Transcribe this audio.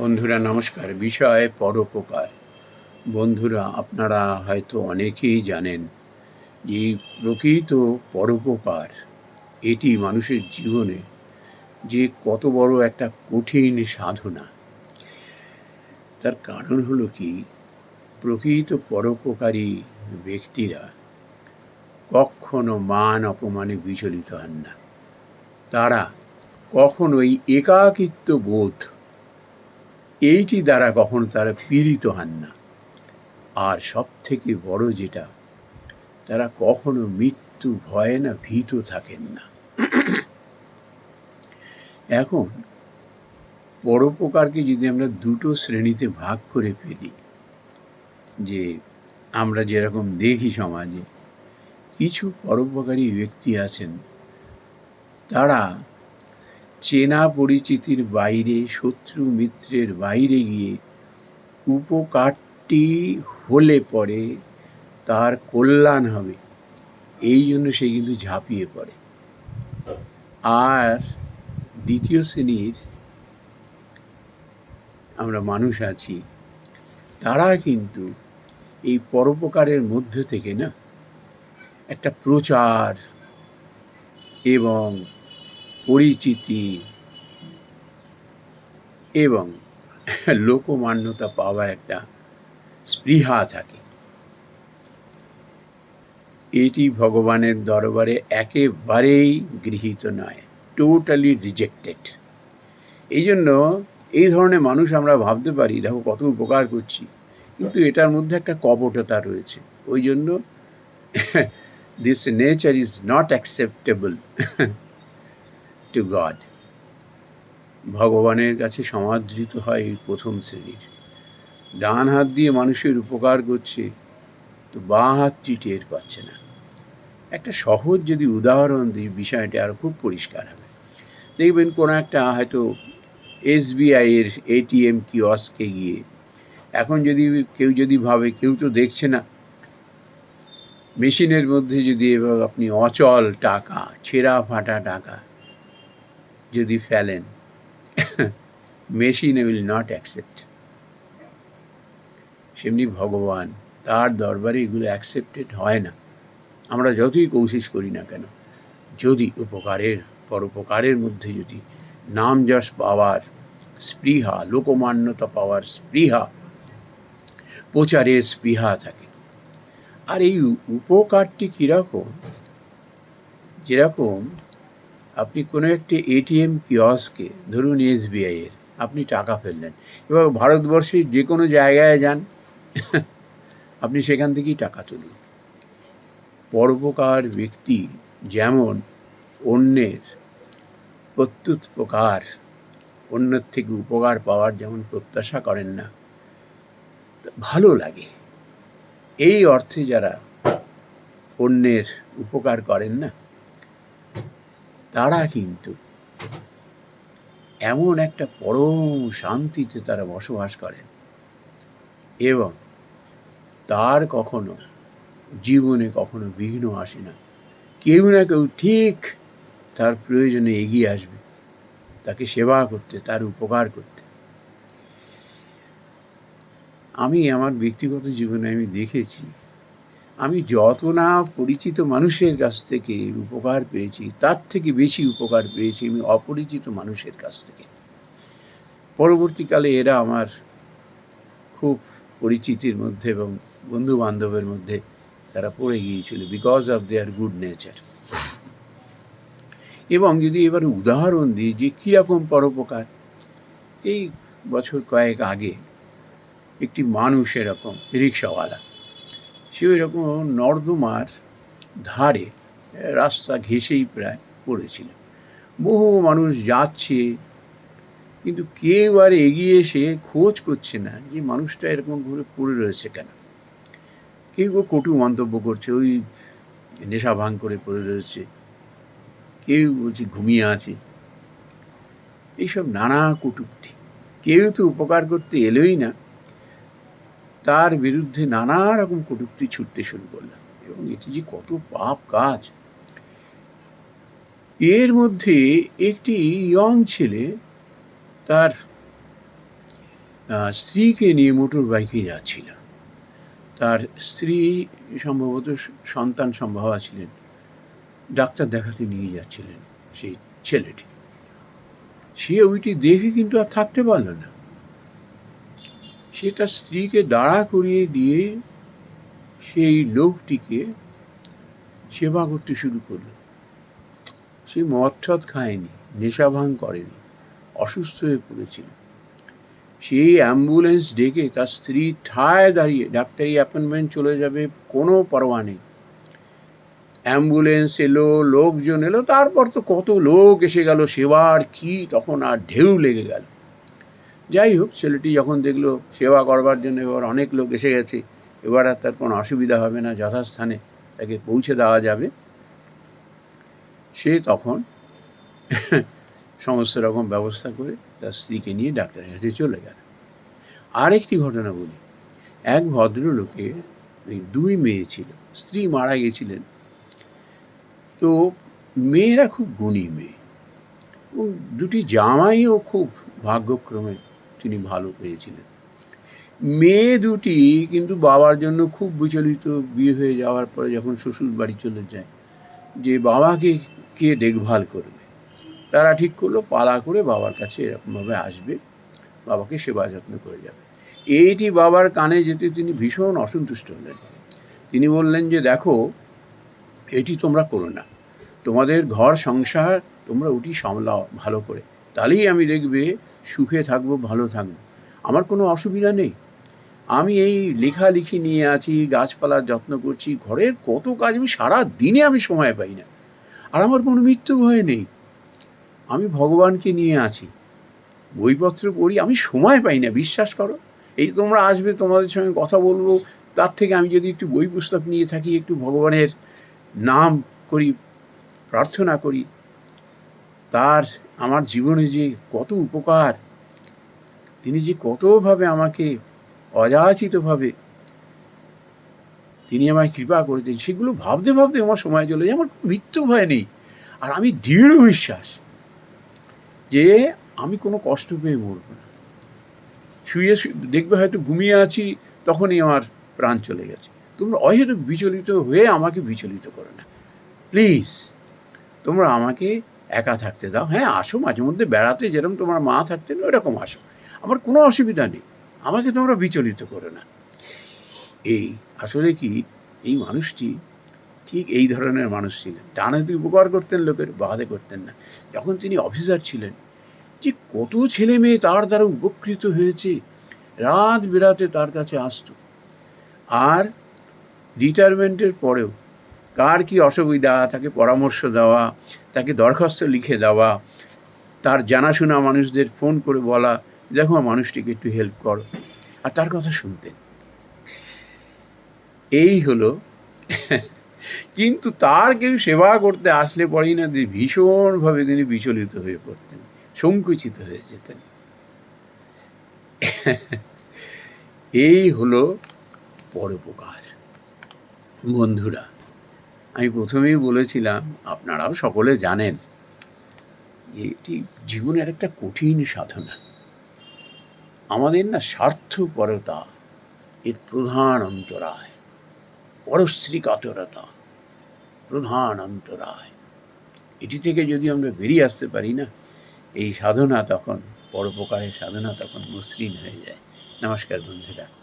বন্ধুরা, নমস্কার। বিষয় পরোপকার। বন্ধুরা, আপনারা হয়তো অনেকেই জানেন যে প্রকৃত পরোপকার এটি মানুষের জীবনে যে কত বড় একটা কঠিন সাধনা। তার কারণ হলো কি, প্রকৃত পরোপকারী ব্যক্তিরা কখনো মান অপমানে বিচলিত হন না। তারা কখনোই একাকিত্ব বোধ এইটি দ্বারা কখনো তারা পীড়িত হন না। আর সব থেকে বড় যেটা, তারা কখনো মৃত্যু ভয়ে না, ভীত থাকেন না। এখন পরোপকারকে যদি আমরা দুটো শ্রেণীতে ভাগ করে ফেলি, যে আমরা যেরকম দেখি সমাজে, কিছু পরোপকারী ব্যক্তি আছেন, তারা চেনা পরিচিতির বাইরে, শত্রু মিত্রের বাইরে গিয়ে উপকারটি হলে পরে তার কল্যাণ হবে। এই জন্য সে কিন্তু ঝাঁপিয়ে পড়ে। আর দ্বিতীয় শ্রেণির আমরা মানুষ আছি, তারা কিন্তু এই পরোপকারের মধ্যে থেকে না একটা প্রচার এবং পরিচিতি এবং লোকমান্যতা পাওয়ার একটা স্পৃহা থাকে। এটি ভগবানের দরবারে একেবারেই গৃহীত নয় টোটালি রিজেক্টেড এই জন্য এই ধরনের মানুষ আমরা ভাবতে পারি, দেখো কত উপকার করছি, কিন্তু এটার মধ্যে একটা কপটতা রয়েছে। ওই জন্য this nature is not acceptable to God ভগবানের কাছে সমাদৃত হয় এই প্রথম শ্রেণির। ডান হাত দিয়ে মানুষের উপকার করছে, তো বাঁ হাতটি টের পাচ্ছে না। একটা সহজ যদি উদাহরণ দিই, বিষয়টা আরও খুব পরিষ্কার হবে। দেখবেন কোনো একটা হয়তো এসবিআইয়ের এটিএম কিয়স্কে গিয়ে, এখন যদি কেউ যদি ভাবে, কেউ তো দেখছে না। মেশিনের মধ্যে যদি এবার আপনি অচল টাকা, ছেঁড়া ফাটা টাকা যদি ফেলেন, মেশিন উইল নট অ্যাকসেপ্ট। সেমনি ভগবান, তার দরবারে এগুলো অ্যাকসেপ্টেড হয় না। আমরা যতই কোশিস করি না কেন, যদি উপকারের, পরোপকারের মধ্যে যদি নাম যশ পাওয়ার স্পৃহা, লোকমান্যতা পাওয়ার স্পৃহা, প্রচারের স্পৃহা থাকে। আর এই উপকারটি কীরকম? যেরকম আপনি কোনো একটি এটিএম কিয়সকে, ধরুন এসবিআইয়ের আপনি টাকা ফেললেন। এবার ভারতবর্ষের যে কোনো জায়গায় যান, আপনি সেখান থেকেই টাকা তুলুন। পরোপকার ব্যক্তি যেমন অন্যের প্রত্যুৎপকার, অন্যের থেকে উপকার পাওয়ার যেমন প্রত্যাশা করেন না ভালো লাগে। এই অর্থে যারা অন্যের উপকার করেন না তারা কিন্তু এমন একটা পরম শান্তিতে তারা বসবাস করেন এবং তার কখনো জীবনে কখনো বিঘ্ন আসে না। কেউ না কেউ ঠিক তার প্রয়োজনে এগিয়ে আসবে, তাকে সেবা করতে, তার উপকার করতে। আমি আমার ব্যক্তিগত জীবনে আমি দেখেছি আমি যত না পরিচিত মানুষের কাছ থেকে উপকার পেয়েছি, তার থেকে বেশি উপকার পেয়েছি আমি অপরিচিত মানুষের কাছ থেকে। পরবর্তীকালে এরা আমার খুব পরিচিতির মধ্যে এবং বন্ধু বান্ধবের মধ্যে তারা পড়ে গিয়েছিল because of their good nature এবং যদি এবার উদাহরণ দিই যে কীরকম পরোপকার, এই বছর কয়েক আগে একটি মানুষ এরকম রিক্সাওয়ালা সে ওই রকম নর্দমার ধারে রাস্তা ঘেঁষেই প্রায় পড়েছিল। বহু মানুষ যাচ্ছে, কিন্তু কেউ আর এগিয়ে এসে খোঁজ করছে না যে মানুষটা এরকম ঘুরে পড়ে রয়েছে কেন। কেউ কেউ কটু মন্তব্য করছে, ওই নেশা ভাঙ করে পড়ে রয়েছে, কেউ বলছে ঘুমিয়ে আছে। এইসব নানা কটুক্তি। কেউ তো উপকার করতে এলোই না। তার বিরুদ্ধে নানা রকম কটুক্তি ছুটতে শুরু করলাম এবং এটি যে কত পাপ কাজ। এর মধ্যে একটি ইয়ং ছেলে তার স্ত্রীকে নিয়ে মোটর বাইকে যাচ্ছিল। তার স্ত্রী সম্ভবত সন্তান সম্ভবা ছিলেন। ডাক্তার দেখাতে নিয়ে যাচ্ছিলেন সেই ছেলেটি। সে ওইটি দেখে কিন্তু আর থাকতে পারল না। সে তার স্ত্রীকে দাঁড়া করিয়ে দিয়ে সেই লোকটিকে সেবা করতে শুরু করল। সে মদ খায়নি নেশা ভাঙ করেনি, অসুস্থ হয়ে পড়েছিল। সেই অ্যাম্বুলেন্স ডেকে তার স্ত্রী ঠায় দাঁড়িয়ে, ডাক্তারি অ্যাপয়েন্টমেন্ট চলে যাবে, কোনো পরোয়া নেই। অ্যাম্বুলেন্স এলো, লোকজন এলো, তারপর তো কত লোক এসে গেল, সেবার কি, তখন আর ঢেউ লেগে গেল। যাই হোক, ছেলেটি যখন দেখল সেবা করবার জন্য এবার অনেক লোক এসে গেছে, এবার আর তার কোনো অসুবিধা হবে না, যথাস্থানে তাকে পৌঁছে দেওয়া যাবে। সে তখন সমস্ত রকম ব্যবস্থা করে তার স্ত্রীকে নিয়ে ডাক্তারের কাছে চলে গেল। আরেকটি ঘটনা বলি। এক ভদ্রলোকের ওই দুই মেয়ে ছিল, স্ত্রী মারা গেছিলেন। তো মেয়েরা খুব গুণী মেয়ে। দুটি জামাইও খুব ভাগ্যক্রমে তিনি ভালো পেয়েছিলেন। মেয়ে দুটি কিন্তু বাবার জন্য খুব বিচলিত বিয়ে হয়ে যাওয়ার পরে যখন শ্বশুর বাড়ি চলে যায়, যে বাবাকে কে দেখভাল করবে? তারা ঠিক করল, পালা করে বাবার কাছে এরকমভাবে আসবে, বাবাকে সেবা যত্ন করে যাবে। এইটি বাবার কানে যেতে তিনি ভীষণ অসন্তুষ্ট হলেন। তিনি বললেন যে, দেখো, এটি তোমরা করো না। তোমাদের ঘর, সংসার তোমরা ওটি সামলাও ভালো করে। তাহলেই আমি দেখবে সুখে থাকব, ভালো থাকব। আমার কোনো অসুবিধা নেই। আমি এই লেখালেখি নিয়ে আছি গাছপালার যত্ন করছি ঘরের কত কাজ আমি সারা দিনে আমি সময় পাই না। আর আমার কোনো মৃত্যু ভয় নেই। আমি ভগবানকে নিয়ে আছি। বইপত্র পড়ি, আমি সময় পাই না, বিশ্বাস করো। এই তোমরা আসবে, তোমাদের সঙ্গে কথা বলব। তার থেকে আমি যদি একটু বই পুস্তক নিয়ে থাকি, একটু ভগবানের নাম করি, প্রার্থনা করি, তার আমার জীবনে যে কত উপকার, তিনি যে কতভাবে আমাকে অযাচিতভাবে তিনি আমায় কৃপা করেছেন, সেগুলো ভাবতে ভাবতে আমার সময় চলে যায়, আমার মৃত্যু ভয় নেই। আর আমি দৃঢ় বিশ্বাস যে আমি কোনো কষ্ট পেয়ে মরব না। শুয়ে দেখবে হয়তো ঘুমিয়ে আছি, তখনই আমার প্রাণ চলে গেছে। তোমরা অহেতুক বিচলিত হয়ে আমাকে বিচলিত করো না। প্লিজ, তোমরা আমাকে একা থাকতে দাও। হ্যাঁ আসো, মাঝে মধ্যে বেড়াতে যেরকম তোমার মা থাকতেন, ওইরকম আসো। আমার কোনো অসুবিধা নেই। আমাকে তোমরা বিচলিত করো না। এই, আসলে কি, এই মানুষটি ঠিক এই ধরনের মানুষ ছিলেন। ডানাতে উপকার করতেন লোকের বাহাতে করতেন না। যখন তিনি অফিসার ছিলেন, যে কত ছেলে মেয়ে তার দ্বারা উপকৃত হয়েছে, রাত বেরাতে তার কাছে আসতো। আর রিটায়ারমেন্টের পরেও কার কি অসুবিধা, তাকে পরামর্শ দেওয়া, তাকে দরখাস্ত লিখে দেওয়া, তার জানাশোনা মানুষদের ফোন করে বলা, দেখো মানুষটিকে একটু হেল্প করো। আর তার কথা শুনতেন এই হলো। কিন্তু তার কেউ সেবা করতে আসলে পরেই না ভীষণভাবে তিনি বিচলিত হয়ে পড়তেন, সংকুচিত হয়ে যেতেন। এই হলো পরোপকার। বন্ধুরা আমি প্রথমেই বলেছিলাম, আপনারাও সকলে জানেন, এটি জীবনের একটা কঠিন সাধনা। আমাদের না স্বার্থপরতা, এর প্রধান অন্তরায় পরশ্রী কাতরতা প্রধান অন্তরায়। এটি থেকে যদি আমরা বেরিয়ে আসতে পারি না, এই সাধনা তখন, পরোপকারের সাধনা তখন মসৃণ হয়ে যায়। নমস্কার বন্ধুরা।